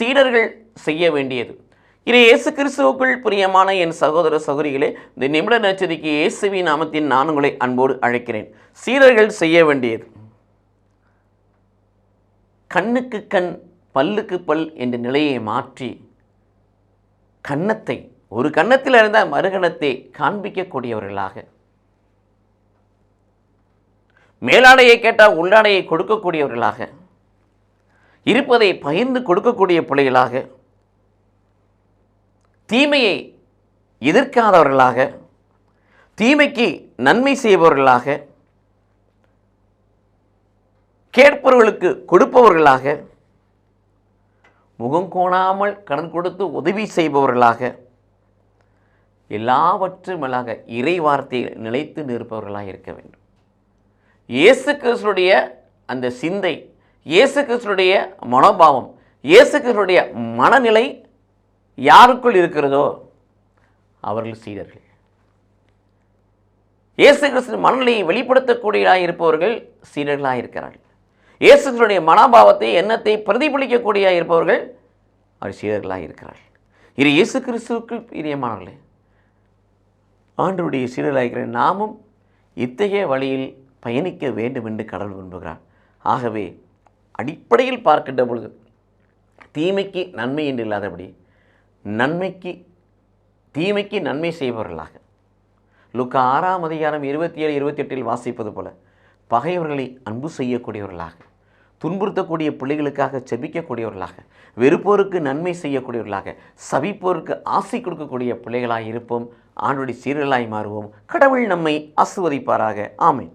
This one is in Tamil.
சீடர்கள் செய்ய வேண்டியது. இது இயேசு கிறிஸ்துவுக்குள் பிரியமான என் சகோதர சகோதரிகளே இந்த நிமிட நச்சதிக்கு இயேசுவின் நாமத்தின் நான் உங்களை அன்போடு அழைக்கிறேன். சீடர்கள் செய்ய வேண்டியது. கண்ணுக்கு கண் பல்லுக்கு பல் என்ற நிலையை மாற்றி கன்னத்தை ஒரு கன்னத்தில் இருந்த மறுகணத்தை காண்பிக்கக்கூடியவர்களாக. மேலாடையை கேட்டால் உள்ளாடையை கொடுக்கக்கூடியவர்களாக. இருப்பதை பகிர்ந்து கொடுக்கக்கூடிய பிள்ளைகளாக தீமையை எதிர்க்காதவர்களாக தீமைக்கு நன்மை செய்பவர்களாக கேட்பவர்களுக்கு கொடுப்பவர்களாக முகம் கோணாமல் கடன் கொடுத்து உதவி செய்பவர்களாக எல்லாவற்றும் மேலாக இறை வார்த்தையில் நிலைத்து நிற்பவர்களாக இருக்க வேண்டும். இயேசு கிறிஸ்துடைய அந்த சிந்தை இயேசு கிறிஸ்துடைய மனோபாவம் இயேசு கிறிஸ்துடைய மனநிலை யாருக்குள் இருக்கிறதோ அவர்கள் சீடர்கள். இயேசு கிறிஸ்து மனநிலையை வெளிப்படுத்தக்கூடியதாக இருப்பவர்கள் சீடர்களாக இருக்கிறார்கள். இயேசு கிறிஸ்துடைய மனோபாவத்தை எண்ணத்தை பிரதிபலிக்கக்கூடியதாக இருப்பவர்கள் அவர் சீடர்களாக இருக்கிறார்கள். இது இயேசு கிறிஸ்துவுக்கு பிரியமானவர்களே ஆண்டுடைய சீடர்களாக இருக்கிற நாமும் இத்தகைய வழியில் பயணிக்க வேண்டும் என்று கடவுள் விரும்புகிறார். ஆகவே அடிப்படையில் பார்க்கின்ற பொழுது தீமைக்கு நன்மை என்று இல்லாதபடி நன்மைக்கு தீமைக்கு நன்மை செய்பவர்களாக. லுக்கா ஆறாம் அதிகாரம் இருபத்தி ஏழு இருபத்தி எட்டில் வாசிப்பது போல பகைவர்களை அன்பு செய்யக்கூடியவர்களாக துன்புறுத்தக்கூடிய பிள்ளைகளுக்காக செபிக்கக்கூடியவர்களாக வெறுப்போருக்கு நன்மை செய்யக்கூடியவர்களாக சபிப்போருக்கு ஆசை கொடுக்கக்கூடிய பிள்ளைகளாக இருப்போம். ஆண்டுடைய சீரலாய் மாறுவோம். கடவுள் நம்மை ஆசுவதிப்பாராக ஆமை